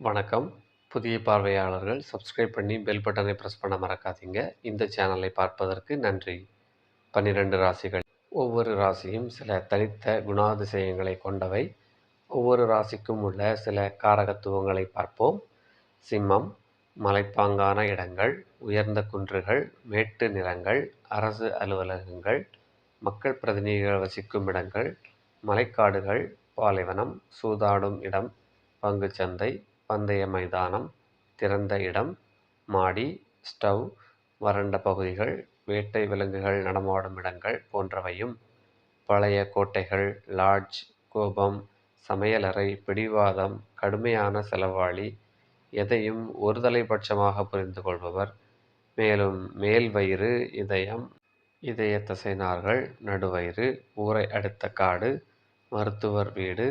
வணக்கம். புதிய பார்வையாளர்கள் சப்ஸ்கிரைப் பண்ணி பெல் பட்டனை ப்ரெஸ் பண்ண மறக்காதீங்க. இந்த சேனலை பார்ப்பதற்கு நன்றி. பன்னிரண்டு ராசிகள். ஒவ்வொரு ராசியும் சில தனித்த குணாதிசயங்களை கொண்டவை. ஒவ்வொரு ராசிக்கும் உள்ள சில காரகத்துவங்களை பார்ப்போம். சிம்மம் மலைப்பாங்கான இடங்கள் உயர்ந்த குன்றுகள் மேட்டு நிலங்கள் அரசு அலுவலகங்கள் மக்கள் பிரதிநிதிகள் வசிக்கும் இடங்கள் மலைக்காடுகள் பாலைவனம் சூதாடும் இடம் பங்குச்சந்தை பந்தய மைதானம் திறந்த இடம் மாடி ஸ்டவ் வறண்ட பகுதிகள் வேட்டை விலங்குகள் நடமாடும் இடங்கள் போன்றவையும் பழைய கோட்டைகள் லாட்ஜ் கோபம் சமையலறை பிடிவாதம் கடுமையான செலவாளி எதையும் ஒருதலைபட்சமாக புரிந்து கொள்பவர். மேலும் மேல் வயிறு இதயம் இதய தசைநார்கள் நடுவயிறு ஊரை அடுத்த காடு மருத்துவர் வீடு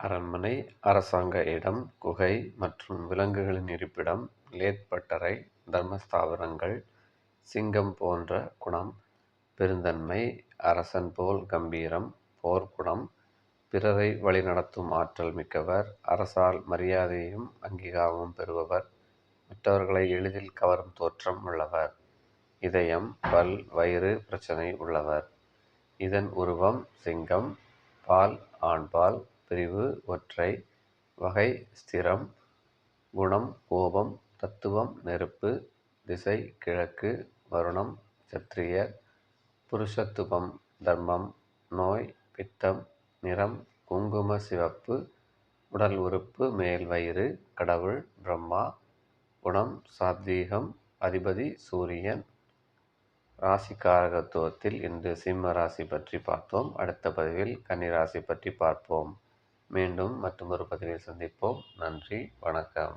அரண்மனை அரசாங்க இடம் குகை மற்றும் விலங்குகளின் இருப்பிடம் லேத்பட்டறை தர்மஸ்தாபனங்கள் சிங்கம் போன்ற குணம் பெருந்தன்மை அரசன் போல் கம்பீரம் போர்க்குணம் பிறரை வழிநடத்தும் ஆற்றல் மிக்கவர் அரசால் மரியாதையும் அங்கீகாரமும் பெறுபவர் மற்றவர்களை எளிதில் கவரும் தோற்றம் உள்ளவர் இதயம் பல் வயிறு பிரச்சனை உள்ளவர். இதன் உருவம் சிங்கம் பால் ஆண்பால் பிரிவு ஒற்றை வகை ஸ்திரம் குணம் கோபம் தத்துவம் நெருப்பு திசை கிழக்கு வருணம் சத்திரியர் புருஷத்துவம் தர்மம் நோய் பித்தம் நிறம் குங்கும சிவப்பு உடல் உறுப்பு மேல் வயிறு கடவுள் பிரம்மா குணம் சாத்வீகம் அதிபதி சூரியன். ராசிக்காரகத்துவத்தில் இன்று சிம்ம ராசி பற்றி பார்த்தோம். அடுத்த பதிவில் கன்னி ராசி பற்றி பார்ப்போம். மீண்டும் மற்றொரு பதிவில் சந்திப்போம். நன்றி வணக்கம்.